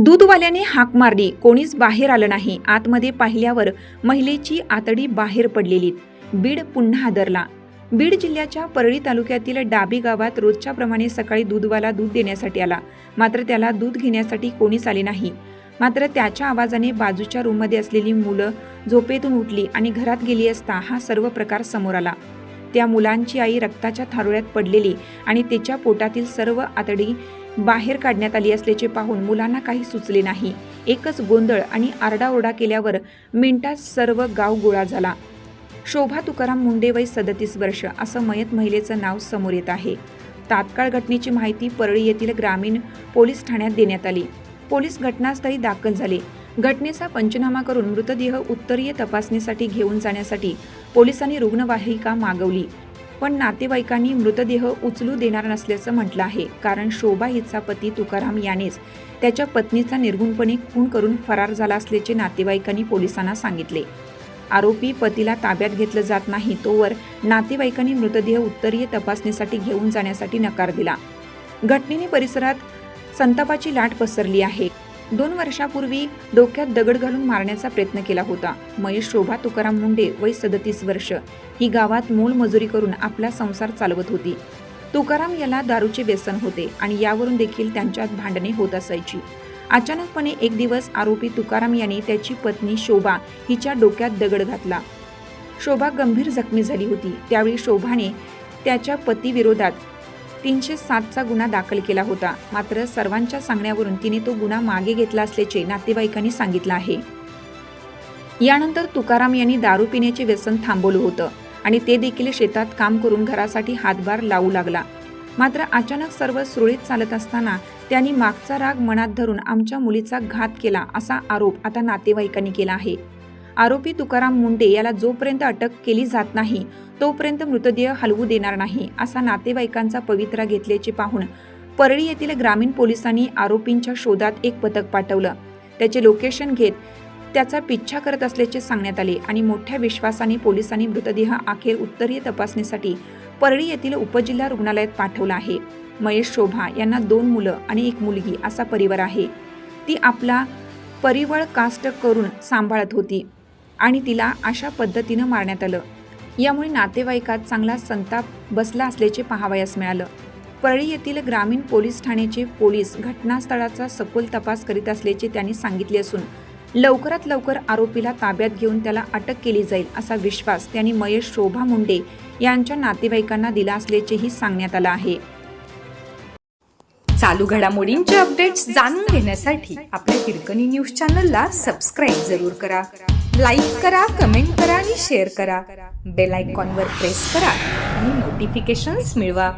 दूधवाल्याने हाक मारली. कोणीच बाहेर आलं नाही. आतमध्ये पाहिल्यावर महिलेची आतडी बाहेर पडलेली. बीड पुन्हा हादरला. बीड जिल्ह्याच्या परळी तालुक्यातील डाबी गावात रोजच्या प्रमाणे सकाळी दूधवाला दूध देण्यासाठी आला. मात्र त्याला दूध घेण्यासाठी कोणीच आले नाही. मात्र त्याच्या आवाजाने बाजूच्या रूममध्ये असलेली मुलं झोपेतून उठली आणि घरात गेली असता हा सर्व प्रकार समोर आला. त्या मुलांची आई रक्ताच्या थारोळ्यात पडलेली आणि तिच्या पोटातील सर्व आतडी बाहेर काढण्यात आली असल्याचे पाहून मुलांना काही सुचले नाही. एकच गोंधळ आणि आरडाओरडा केल्यावर मिनिटात सर्व गाव गोळा झाला. शोभा तुकाराम मुंडे वय सदतीस वर्ष असं मयत महिलेचं नाव समोर येत आहे. तात्काळ घटनेची माहिती परळी येथील ग्रामीण पोलीस ठाण्यात देण्यात आली. पोलीस घटनास्थळी दाखल झाले. घटनेचा पंचनामा करून मृतदेह उत्तरीय तपासणीसाठी घेऊन जाण्यासाठी पोलिसांनी रुग्णवाहिका मागवली. पण नातेवाईकांनी मृतदेह उचलू देणार नसल्याचं म्हटलं आहे. कारण शोभा हिचा पती तुकाराम यानेच त्याच्या पत्नीचा निर्गुणपणे खून करून फरार झाला असल्याचे नातेवाईकांनी पोलिसांना सांगितले. आरोपी पतीला ताब्यात घेतलं जात नाही तोवर नातेवाईकांनी मृतदेह उत्तरीय तपासणीसाठी घेऊन जाण्यासाठी नकार दिला. घटनेने परिसरात संतापाची लाट पसरली आहे. दोन वर्षापूर्वी डोक्यात दगड घालून मारण्याचा प्रयत्न केला होता. महेश शोभा तुकाराम मुंडे वय सदतीस वर्ष. ही गावात मूल मजुरी करून आपला संसार चालवत होती. तुकाराम याला दारूचे व्यसन होते आणि यावरून देखील त्यांच्यात भांडणे होत असायची. अचानकपणे एक दिवस आरोपी तुकाराम यांनी त्याची पत्नी शोभा हिच्या डोक्यात दगड घातला. शोभा गंभीर जखमी झाली होती. त्यावेळी शोभाने त्याच्या पतीविरोधात तीनशे सातचा गुन्हा दाखल केला होता. मात्र सर्वांच्या सांगण्यावरून तिने तो गुन्हा मागे घेतला असल्याचे नातेवाईकांनी सांगितलं आहे. यानंतर तुकाराम यांनी दारू पिण्याचे व्यसन थांबवलं होतं आणि ते देखील शेतात काम करून घरासाठी हातभार लावू लागला. मात्र अचानक सर्व सुरळीत चालत असताना त्यांनी मागचा राग मनात धरून आमच्या मुलीचा घात केला असा आरोप आता नातेवाईकांनी केला आहे. आरोपी तुकाराम मुंडे याला जोपर्यंत अटक केली जात नाही तोपर्यंत मृतदेह हलवू देणार नाही असा नातेवाईकांचा पवित्रा घेतल्याचे पाहून परळी येथील ग्रामीण पोलिसांनी आरोपींच्या शोधात एक पथक पाठवलं. त्याचे लोकेशन घेत त्याचा पिच्छा करत असल्याचे सांगण्यात आले आणि मोठ्या विश्वासाने पोलिसांनी मृतदेह अखेर उत्तरीय तपासणीसाठी परळी येथील उपजिल्हा रुग्णालयात पाठवलं आहे. महेश शोभा यांना दोन मुलं आणि एक मुलगी असा परिवार आहे. ती आपला परिवळ कास्ट करून सांभाळत होती आणि तिला अशा पद्धतीनं मारण्यात आलं. यामुळे नातेवाईकात चांगला संताप बसला असल्याचे पाहावयास मिळालं. परळी येथील ग्रामीण पोलीस ठाण्याचे पोलीस घटनास्थळाचा सखोल तपास करीत असल्याचे त्यांनी सांगितले असून लवकरात लवकर आरोपीला ताब्यात घेऊन त्याला अटक केली जाईल असा विश्वास त्यांनी महेश शोभा मुंडे यांच्या नातेवाईकांना दिला असल्याचेही सांगण्यात आलं आहे. चालू घडामोडींचे अपडेट्स जाणून घेण्यासाठी आपल्या हिरकणी न्यूज चॅनलला सबस्क्राईब जरूर करा. लाईक करा कमेंट करा आणि शेअर करा. बेल आयकॉनवर प्रेस करा आणि नोटिफिकेशन्स मिळवा.